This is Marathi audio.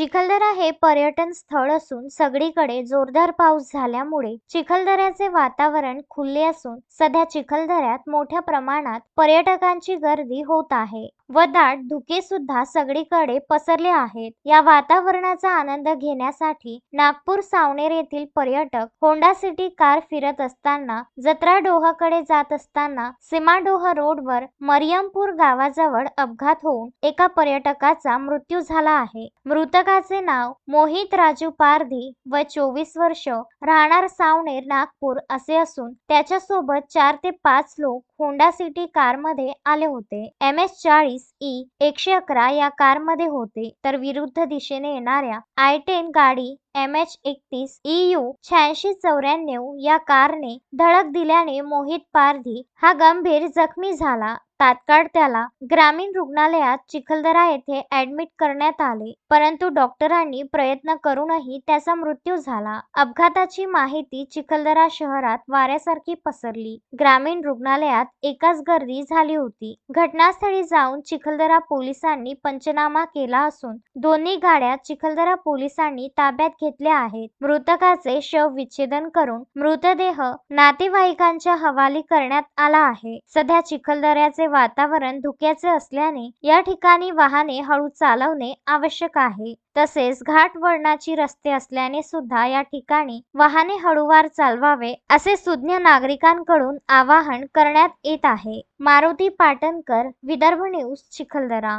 चिखलदरा हे पर्यटन स्थळ असून सगळीकडे जोरदार पाऊस झाल्यामुळे चिखलदऱ्याचे वातावरण खुले असून सध्या चिखलदऱ्यात मोठ्या प्रमाणात पर्यटकांची गर्दी होत आहे. व दाट धुके सुद्धा सगळीकडे पसरले आहेत. या वातावरणाचा आनंद घेण्यासाठी नागपूर सावनेर येथील पर्यटक होंडा सिटी कार फिरत असताना जत्रा डोहाकडे जात असताना सीमाडोह रोडवर मरियमपूर गावाजवळ अपघात होऊन एका पर्यटकाचा मृत्यू झाला आहे. मृतकाचे नाव मोहित राजू पारधी व चोवीस वर्ष राहणार सावनेर नागपूर असे असून त्याच्यासोबत चार ते पाच लोक होंडा सिटी कारमध्ये आले होते. एम एस चाळीस ई एकशे अकरा या कारमध्ये होते. तर विरुद्ध दिशेने येणाऱ्या आय टेन गाडी एम एच एकतीस ई यू शहाऐंशी चौऱ्याण्णव या कारने धडक दिल्याने मोहित पारधी हा गंभीर जखमी झाला. तात्काळ त्याला ग्रामीण रुग्णालयात चिखलदरा येथे ऍडमिट करण्यात आले. परंतु डॉक्टरांनी प्रयत्न करूनही त्याचा मृत्यू झाला. अपघाताची माहिती चिखलदरा शहरात वाऱ्यासारखी पसरली. ग्रामीण रुग्णालयात एकाच गर्दी झाली होती. घटनास्थळी जाऊन चिखलदरा पोलिसांनी पंचनामा केला असून दोन्ही गाड्या चिखलदरा पोलिसांनी ताब्यात घेतल्या आहेत. मृतकाचे शव विच्छेदन करून मृतदेह नातेवाईकांच्या हवाली करण्यात आला आहे. सध्या चिखलदऱ्याचे वातावरण धुक्याचे असल्याने या ठिकाणी वाहने हळू चालवणे आवश्यक आहे. तसेच घाट वळणाची रस्ते असल्याने सुद्धा या ठिकाणी वाहने हळूवार चालवावे असे सुज्ञ नागरिकांकडून आवाहन करण्यात येत आहे. मारुती पाटणकर विदर्भ न्यूज चिखलदरा.